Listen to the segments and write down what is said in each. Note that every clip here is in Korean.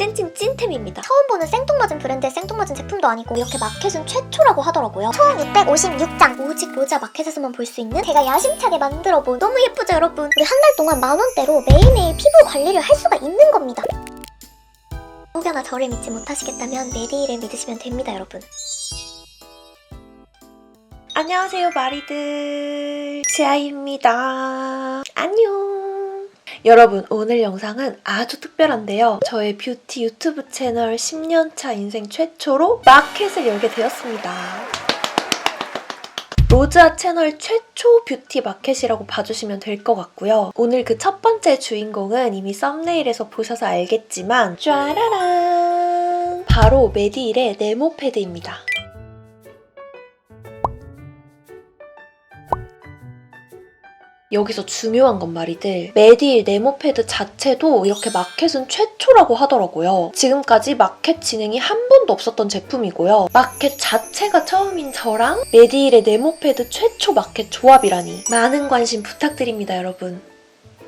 찐찐 찐템입니다. 처음 보는 생뚱맞은 브랜드의 생뚱맞은 제품도 아니고 이렇게 마켓은 최초라고 하더라고요. 총 656장 오직 로자 마켓에서만 볼 수 있는 제가 야심차게 만들어본 너무 예쁘죠 여러분? 우리 한 달 동안 만 원대로 매일매일 피부 관리를 할 수가 있는 겁니다. 혹여나 저를 믿지 못하시겠다면 메디를 믿으시면 됩니다 여러분. 안녕하세요, 마리들. 지아입니다. 안녕. 여러분, 오늘 영상은 아주 특별한데요. 저의 뷰티 유튜브 채널 10년차 인생 최초로 마켓을 열게 되었습니다. 로즈아 채널 최초 뷰티 마켓이라고 봐주시면 될 것 같고요. 오늘 그 첫 번째 주인공은 이미 썸네일에서 보셔서 알겠지만 짜라란! 바로 메디일의 네모 패드입니다. 여기서 중요한 건 말이들 메디일 네모패드 자체도 이렇게 마켓은 최초라고 하더라고요. 지금까지 마켓 진행이 한 번도 없었던 제품이고요. 마켓 자체가 처음인 저랑 메디일의 네모패드 최초 마켓 조합이라니 많은 관심 부탁드립니다, 여러분.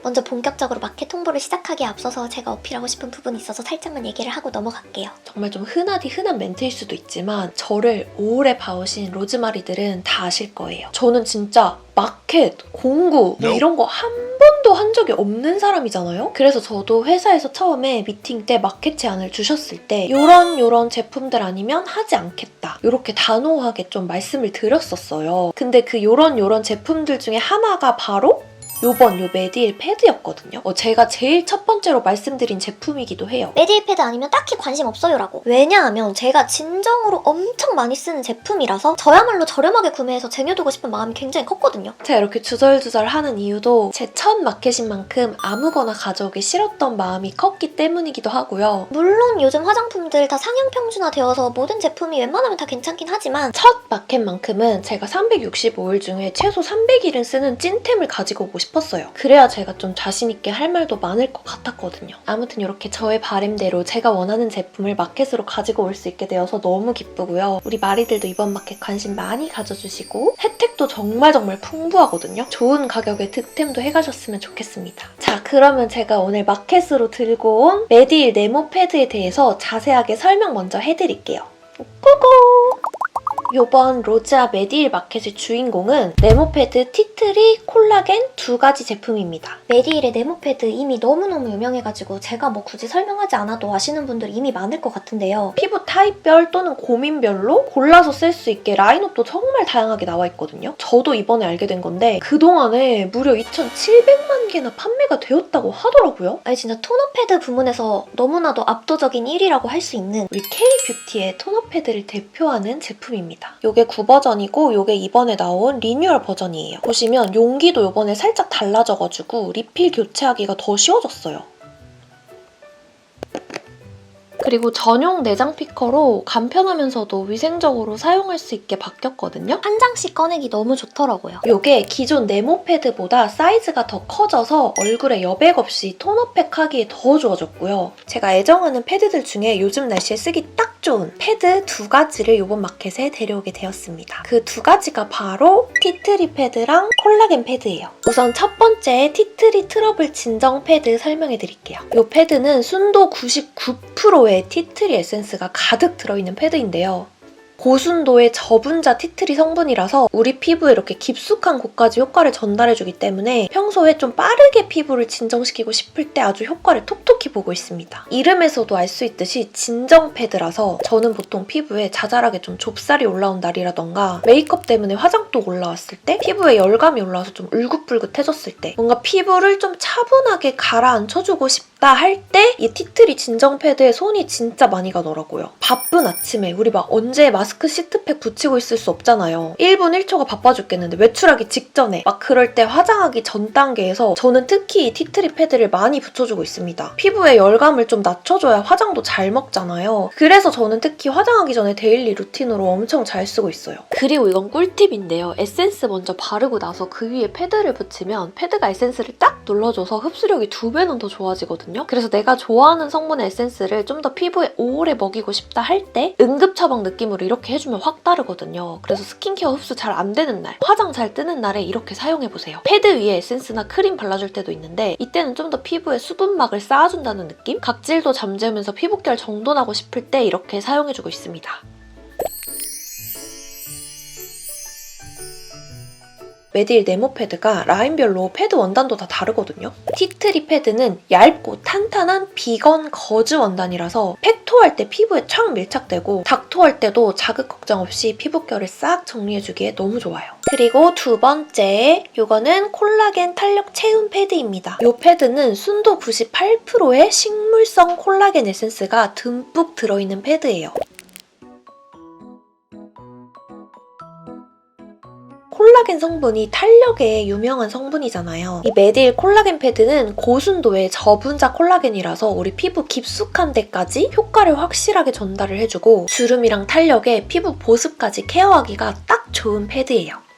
먼저 본격적으로 마켓 홍보를 시작하기에 앞서서 제가 어필하고 싶은 부분이 있어서 살짝만 얘기를 하고 넘어갈게요. 정말 좀 흔하디 흔한 멘트일 수도 있지만 저를 오래 봐오신 로즈마리들은 다 아실 거예요. 저는 진짜 마켓, 공구 뭐 이런 거 한 번도 한 적이 없는 사람이잖아요. 그래서 저도 회사에서 처음에 미팅 때 마켓 제안을 주셨을 때 요런 요런 제품들 아니면 하지 않겠다. 이렇게 단호하게 좀 말씀을 드렸었어요. 근데 그 요런 요런 제품들 중에 하나가 바로 요번 요 메디일 패드였거든요. 어, 제가 제일 첫 번째로 말씀드린 제품이기도 해요. 메디일 패드 아니면 딱히 관심 없어요라고. 왜냐하면 제가 진정으로 엄청 많이 쓰는 제품이라서 저야말로 저렴하게 구매해서 쟁여두고 싶은 마음이 굉장히 컸거든요. 제가 이렇게 주절주절 하는 이유도 제 첫 마켓인 만큼 아무거나 가져오기 싫었던 마음이 컸기 때문이기도 하고요. 물론 요즘 화장품들 다 상향 평준화 되어서 모든 제품이 웬만하면 다 괜찮긴 하지만 첫 마켓만큼은 제가 365일 중에 최소 300일은 쓰는 찐템을 가지고 오고 싶 었어요. 그래야 제가 좀 자신있게 할 말도 많을 것 같았거든요. 아무튼 이렇게 저의 바램대로 제가 원하는 제품을 마켓으로 가지고 올 수 있게 되어서 너무 기쁘고요. 우리 마리들도 이번 마켓 관심 많이 가져주시고 혜택도 정말 정말 풍부하거든요. 좋은 가격에 득템도 해가셨으면 좋겠습니다. 자, 그러면 제가 오늘 마켓으로 들고 온 메디일 네모 패드에 대해서 자세하게 설명 먼저 해드릴게요. 고고! 요번 로즈아 메디일 마켓의 주인공은 네모패드 티트리, 콜라겐 두 가지 제품입니다. 메디일의 네모 패드 이미 너무너무 유명해가지고 제가 뭐 굳이 설명하지 않아도 아시는 분들 이미 많을 것 같은데요. 피부 타입별 또는 고민별로 골라서 쓸 수 있게 라인업도 정말 다양하게 나와 있거든요. 저도 이번에 알게 된 건데 그동안에 무려 2,700만 개나 판매가 되었다고 하더라고요. 아니 진짜 토너 패드 부문에서 너무나도 압도적인 1위라고 할 수 있는 우리 K뷰티의 토너 패드를 대표하는 제품입니다. 요게 9버전이고 요게 이번에 나온 리뉴얼 버전이에요. 보시면 용기도 요번에 살짝 달라져가지고 리필 교체하기가 더 쉬워졌어요. 그리고 전용 내장 피커로 간편하면서도 위생적으로 사용할 수 있게 바뀌었거든요. 한 장씩 꺼내기 너무 좋더라고요. 요게 기존 네모 패드보다 사이즈가 더 커져서 얼굴에 여백 없이 톤업팩 하기에 더 좋아졌고요. 제가 애정하는 패드들 중에 요즘 날씨에 쓰기 딱 좋은 패드 두 가지를 요번 마켓에 데려오게 되었습니다. 그 두 가지가 바로 티트리 패드랑 콜라겐 패드예요. 우선 첫 번째 티트리 트러블 진정 패드 설명해 드릴게요. 이 패드는 순도 99%의 티트리 에센스가 가득 들어있는 패드인데요. 고순도의 저분자 티트리 성분이라서 우리 피부에 이렇게 깊숙한 곳까지 효과를 전달해주기 때문에 평소에 좀 빠르게 피부를 진정시키고 싶을 때 아주 효과를 톡톡히 보고 있습니다. 이름에서도 알 수 있듯이 진정 패드라서 저는 보통 피부에 자잘하게 좀 좁쌀이 올라온 날이라던가 메이크업 때문에 화장도 올라왔을 때 피부에 열감이 올라와서 좀 울긋불긋해졌을 때 뭔가 피부를 좀 차분하게 가라앉혀주고 싶 다 할 때 이 티트리 진정 패드에 손이 진짜 많이 가더라고요. 바쁜 아침에 우리 막 언제 마스크 시트팩 붙이고 있을 수 없잖아요. 1분 1초가 바빠 죽겠는데 외출하기 직전에 막 그럴 때 화장하기 전 단계에서 저는 특히 이 티트리 패드를 많이 붙여주고 있습니다. 피부에 열감을 좀 낮춰줘야 화장도 잘 먹잖아요. 그래서 저는 특히 화장하기 전에 데일리 루틴으로 엄청 잘 쓰고 있어요. 그리고 이건 꿀팁인데요. 에센스 먼저 바르고 나서 그 위에 패드를 붙이면 패드가 에센스를 딱 눌러줘서 흡수력이 두 배는 더 좋아지거든요. 있거든요. 그래서 내가 좋아하는 성분의 에센스를 좀 더 피부에 오래 먹이고 싶다 할 때 응급 처방 느낌으로 이렇게 해주면 확 다르거든요. 그래서 스킨케어 흡수 잘 안 되는 날, 화장 잘 뜨는 날에 이렇게 사용해보세요. 패드 위에 에센스나 크림 발라줄 때도 있는데 이때는 좀 더 피부에 수분막을 쌓아준다는 느낌? 각질도 잠재우면서 피부결 정돈하고 싶을 때 이렇게 사용해주고 있습니다. 메딜 네모 패드가 라인별로 패드 원단도 다 다르거든요. 티트리 패드는 얇고 탄탄한 비건 거즈 원단이라서 팩토할 때 피부에 촥 밀착되고 닥토할 때도 자극 걱정 없이 피부결을 싹 정리해주기에 너무 좋아요. 그리고 두 번째, 이거는 콜라겐 탄력 체온 패드입니다. 이 패드는 순도 98%의 식물성 콜라겐 에센스가 듬뿍 들어있는 패드예요. 콜라겐 성분이 탄력에 유명한 성분이잖아요. 이 메딜 콜라겐 패드는 고순도의 저분자 콜라겐이라서 우리 피부 깊숙한 데까지 효과를 확실하게 전달을 해주고 주름이랑 탄력에 피부 보습까지 케어하기가 딱 좋은 패드예요.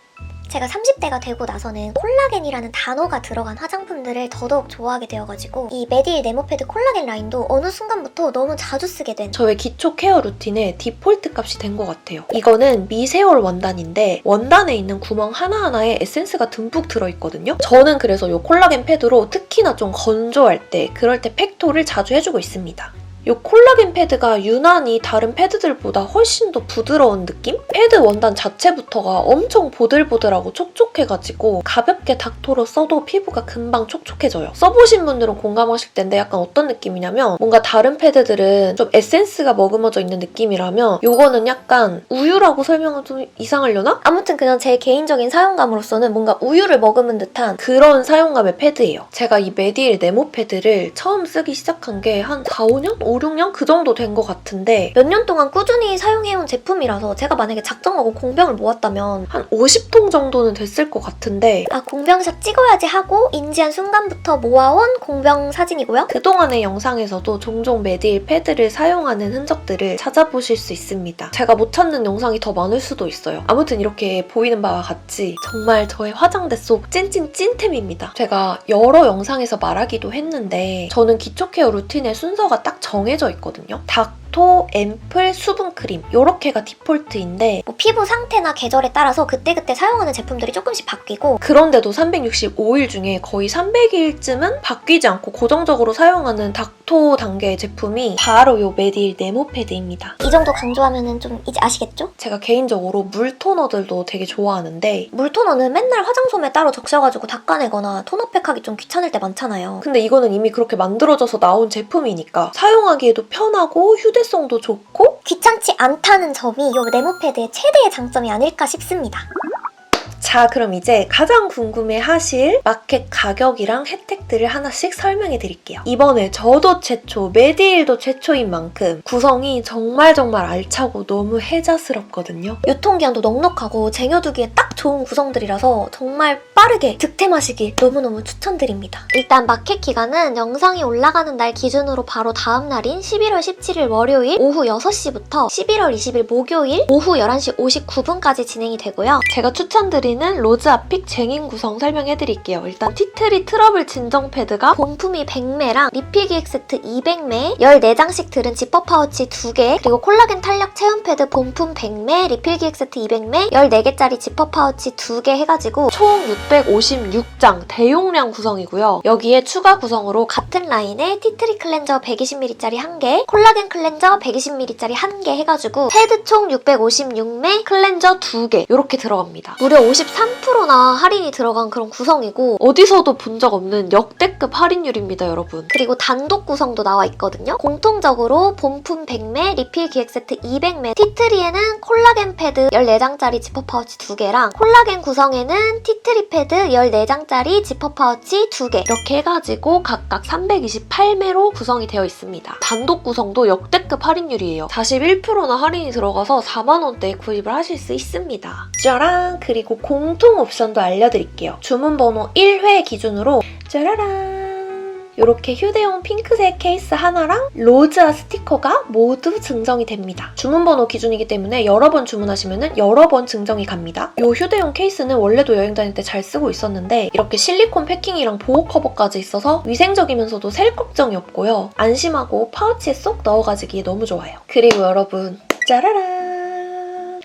제가 30대가 되고 나서는 콜라겐이라는 단어가 들어간 화장품들을 더더욱 좋아하게 되어가지고 이 메디일 네모패드 콜라겐 라인도 어느 순간부터 너무 자주 쓰게 된 저의 기초 케어 루틴의 디폴트 값이 된 것 같아요. 이거는 미세올 원단인데 원단에 있는 구멍 하나하나에 에센스가 듬뿍 들어있거든요. 저는 그래서 이 콜라겐 패드로 특히나 좀 건조할 때 그럴 때 팩토를 자주 해주고 있습니다. 이 콜라겐 패드가 유난히 다른 패드들보다 훨씬 더 부드러운 느낌? 패드 원단 자체부터가 엄청 보들보들하고 촉촉해가지고 가볍게 닥토로 써도 피부가 금방 촉촉해져요. 써보신 분들은 공감하실 텐데 약간 어떤 느낌이냐면 뭔가 다른 패드들은 좀 에센스가 머금어져 있는 느낌이라면 이거는 약간 우유라고 설명은 좀 이상하려나? 아무튼 그냥 제 개인적인 사용감으로서는 뭔가 우유를 머금은 듯한 그런 사용감의 패드예요. 제가 이 메디일 네모 패드를 처음 쓰기 시작한 게 한 4, 5년? 5, 6년 그 정도 된 것 같은데 몇 년 동안 꾸준히 사용해온 제품이라서 제가 만약에 작정하고 공병을 모았다면 한 50통 정도는 됐을 것 같은데 아 공병샷 찍어야지 하고 인지한 순간부터 모아온 공병 사진이고요. 그동안의 영상에서도 종종 메디일 패드를 사용하는 흔적들을 찾아보실 수 있습니다. 제가 못 찾는 영상이 더 많을 수도 있어요. 아무튼 이렇게 보이는 바와 같이 정말 저의 화장대 속 찐찐 찐템입니다. 제가 여러 영상에서 말하기도 했는데 저는 기초 케어 루틴의 순서가 딱 정 해져 있거든요. 닥토, 앰플, 수분 크림 이렇게가 디폴트인데 뭐 피부 상태나 계절에 따라서 그때그때 사용하는 제품들이 조금씩 바뀌고 그런데도 365일 중에 거의 300일쯤은 바뀌지 않고 고정적으로 사용하는 닥토 단계의 제품이 바로 요 메디일 네모 패드입니다. 이 정도 강조하면은 좀 이제 아시겠죠? 제가 개인적으로 물 토너들도 되게 좋아하는데 물 토너는 맨날 화장솜에 따로 적셔가지고 닦아내거나 토너팩 하기 좀 귀찮을 때 많잖아요. 근데 이거는 이미 그렇게 만들어져서 나온 제품이니까 사용하기에도 편하고 휴대 성도 좋고 귀찮지 않다는 점이 이 네모패드의 최대의 장점이 아닐까 싶습니다. 자 그럼 이제 가장 궁금해 하실 마켓 가격이랑 혜택들을 하나씩 설명해 드릴게요. 이번에 저도 최초, 메디일도 최초인 만큼 구성이 정말 정말 알차고 너무 혜자스럽거든요. 유통기한도 넉넉하고 쟁여두기에 딱 좋은 구성들이라서 정말 빠르게 득템하시길 너무너무 추천드립니다. 일단 마켓 기간은 영상이 올라가는 날 기준으로 바로 다음 날인 11월 17일 월요일 오후 6시부터 11월 20일 목요일 오후 11시 59분까지 진행이 되고요. 제가 추천드리는 로즈 아픽 쟁인 구성 설명해 드릴게요. 일단 티트리 트러블 진정 패드가 본품이 100매랑 리필 기획 세트 200매, 14장씩 들은 지퍼 파우치 2개, 그리고 콜라겐 탄력 체온 패드 본품 100매, 리필 기획 세트 200매, 14개짜리 지퍼 파우치 2개 해가지고 총 656장 대용량 구성이고요. 여기에 추가 구성으로 같은 라인에 티트리 클렌저 120ml짜리 1개, 콜라겐 클렌저 120ml짜리 1개 해가지고 패드 총 656매, 클렌저 2개 이렇게 들어갑니다. 무려 53%나 할인이 들어간 그런 구성이고 어디서도 본 적 없는 역대급 할인율입니다, 여러분. 그리고 단독 구성도 나와 있거든요. 공통적으로 본품 100매, 리필 기획 세트 200매, 티트리에는 콜라겐 패드 14장짜리 지퍼 파우치 2개랑 콜라겐 구성에는 티트리 패드 14장짜리 지퍼 파우치 2개 이렇게 해가지고 각각 328매로 구성이 되어 있습니다. 단독 구성도 역대급 할인율이에요. 41%나 할인이 들어가서 4만원대에 구입을 하실 수 있습니다. 짜란! 그리고 공통 옵션도 알려드릴게요. 주문 번호 1회 기준으로 짜라란! 이렇게 휴대용 핑크색 케이스 하나랑 로즈아 스티커가 모두 증정이 됩니다. 주문번호 기준이기 때문에 여러 번 주문하시면 여러 번 증정이 갑니다. 이 휴대용 케이스는 원래도 여행 다닐 때 잘 쓰고 있었는데 이렇게 실리콘 패킹이랑 보호 커버까지 있어서 위생적이면서도 셀 걱정이 없고요. 안심하고 파우치에 쏙 넣어가지기에 너무 좋아요. 그리고 여러분 짜라란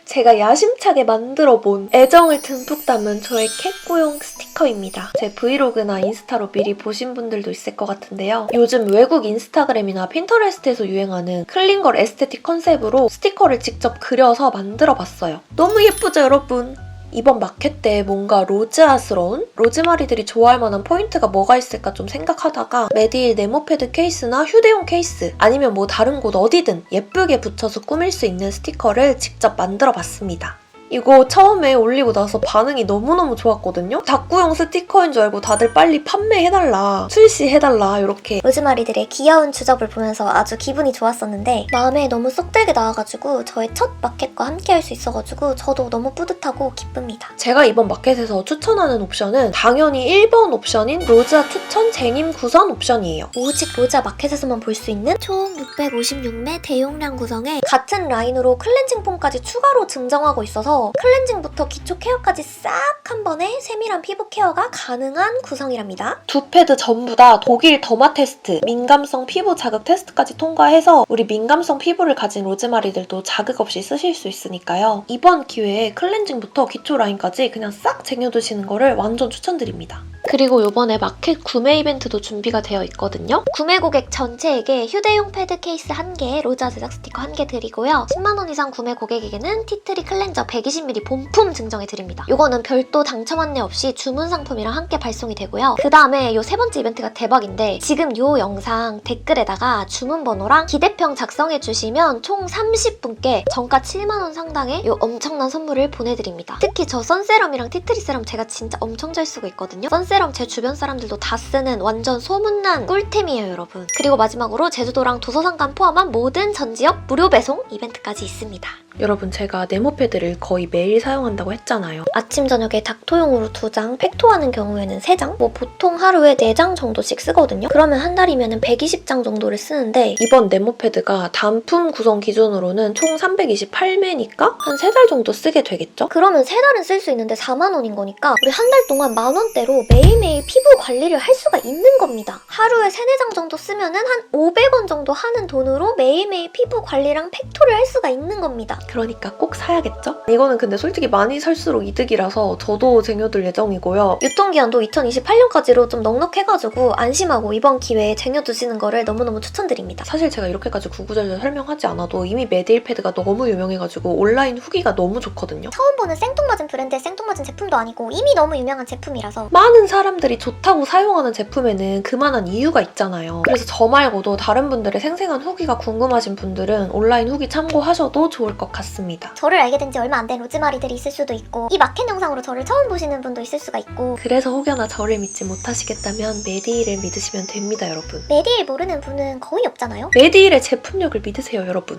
제가 야심차게 만들어 본 애정을 듬뿍 담은 저의 캣구용 스티커입니다. 제 브이로그나 인스타로 미리 보신 분들도 있을 것 같은데요. 요즘 외국 인스타그램이나 핀터레스트에서 유행하는 클린걸 에스테틱 컨셉으로 스티커를 직접 그려서 만들어 봤어요. 너무 예쁘죠, 여러분? 이번 마켓 때 뭔가 로즈아스러운 로즈마리들이 좋아할 만한 포인트가 뭐가 있을까 좀 생각하다가 메디일 네모패드 케이스나 휴대용 케이스 아니면 뭐 다른 곳 어디든 예쁘게 붙여서 꾸밀 수 있는 스티커를 직접 만들어 봤습니다. 이거 처음에 올리고 나서 반응이 너무너무 좋았거든요? 닭구용 스티커인 줄 알고 다들 빨리 판매해달라, 출시해달라 이렇게 로즈마리들의 귀여운 주접을 보면서 아주 기분이 좋았었는데 마음에 너무 쏙 들게 나와가지고 저의 첫 마켓과 함께 할 수 있어가지고 저도 너무 뿌듯하고 기쁩니다. 제가 이번 마켓에서 추천하는 옵션은 당연히 1번 옵션인 로즈아 추천 제님 구선 옵션이에요. 오직 로자 마켓에서만 볼 수 있는 총 656매 대용량 구성에 같은 라인으로 클렌징 폼까지 추가로 증정하고 있어서 클렌징부터 기초 케어까지 싹 한 번에 세밀한 피부 케어가 가능한 구성이랍니다. 두 패드 전부 다 독일 더마 테스트, 민감성 피부 자극 테스트까지 통과해서 우리 민감성 피부를 가진 로즈마리들도 자극 없이 쓰실 수 있으니까요. 이번 기회에 클렌징부터 기초 라인까지 그냥 싹 쟁여두시는 거를 완전 추천드립니다. 그리고 이번에 마켓 구매 이벤트도 준비가 되어 있거든요. 구매 고객 전체에게 휴대용 패드 케이스 1개, 로자 제작 스티커 1개 드리고요. 10만원 이상 구매 고객에게는 티트리 클렌저 120ml 본품 증정해 드립니다. 요거는 별도 당첨 안내 없이 주문 상품이랑 함께 발송이 되고요. 그 다음에 요 세 번째 이벤트가 대박인데 지금 요 영상 댓글에다가 주문 번호랑 기대평 작성해 주시면 총 30분께 정가 7만원 상당의 요 엄청난 선물을 보내드립니다. 특히 저 선세럼이랑 티트리 세럼 제가 진짜 엄청 잘 쓰고 있거든요. 선세럼 제 주변 사람들도 다 쓰는 완전 소문난 꿀템이에요, 여러분. 그리고 마지막으로 제주도랑 도서상관 포함한 모든 전 지역 무료 배송 이벤트까지 있습니다. 여러분 제가 네모패드를 거의 매일 사용한다고 했잖아요. 아침 저녁에 닥토용으로 2장, 팩토하는 경우에는 3장, 뭐 보통 하루에 4장 정도씩 쓰거든요. 그러면 한 달이면 120장 정도를 쓰는데 이번 네모패드가 단품 구성 기준으로는 총 328매니까 한 3달 정도 쓰게 되겠죠? 그러면 3달은 쓸 수 있는데 4만 원인 거니까 우리 한 달 동안 만 원대로 매일 매일 피부 관리를 할 수가 있는 겁니다. 하루에 3, 4장 정도 쓰면은 한 500원 정도 하는 돈으로 매일매일 피부 관리랑 팩토를 할 수가 있는 겁니다. 그러니까 꼭 사야겠죠? 이거는 근데 솔직히 많이 살수록 이득이라서 저도 쟁여둘 예정이고요. 유통기한도 2028년까지로 좀 넉넉해가지고 안심하고 이번 기회에 쟁여두시는 거를 너무너무 추천드립니다. 사실 제가 이렇게까지 구구절절 설명하지 않아도 이미 메디일 패드가 너무 유명해가지고 온라인 후기가 너무 좋거든요. 처음 보는 생뚱맞은 브랜드의 생뚱맞은 제품도 아니고 이미 너무 유명한 제품이라서 많은 사람들이 좋다고 사용하는 제품에는 그만한 이유가 있잖아요. 그래서 저 말고도 다른 분들의 생생한 후기가 궁금하신 분들은 온라인 후기 참고하셔도 좋을 것 같습니다. 저를 알게 된 지 얼마 안 된 로즈마리들이 있을 수도 있고 이 마켓 영상으로 저를 처음 보시는 분도 있을 수가 있고 그래서 혹여나 저를 믿지 못하시겠다면 메디힐을 믿으시면 됩니다, 여러분. 메디일 모르는 분은 거의 없잖아요? 메디힐의 제품력을 믿으세요, 여러분.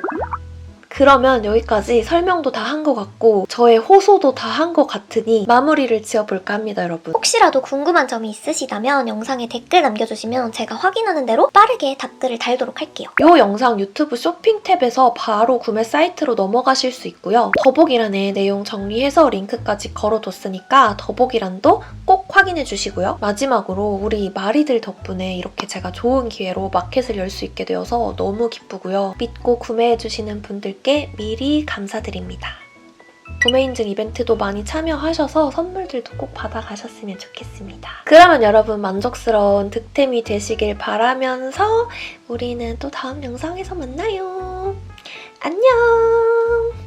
그러면 여기까지 설명도 다 한 것 같고 저의 호소도 다 한 것 같으니 마무리를 지어볼까 합니다, 여러분. 혹시라도 궁금한 점이 있으시다면 영상에 댓글 남겨주시면 제가 확인하는 대로 빠르게 답글을 달도록 할게요. 이 영상 유튜브 쇼핑 탭에서 바로 구매 사이트로 넘어가실 수 있고요. 더보기란에 내용 정리해서 링크까지 걸어뒀으니까 더보기란도 꼭 확인해 주시고요. 마지막으로 우리 마리들 덕분에 이렇게 제가 좋은 기회로 마켓을 열 수 있게 되어서 너무 기쁘고요. 믿고 구매해 주시는 분들 께 미리 감사드립니다. 구매 인증 이벤트도 많이 참여하셔서 선물들도 꼭 받아가셨으면 좋겠습니다. 그러면 여러분 만족스러운 득템이 되시길 바라면서 우리는 또 다음 영상에서 만나요. 안녕!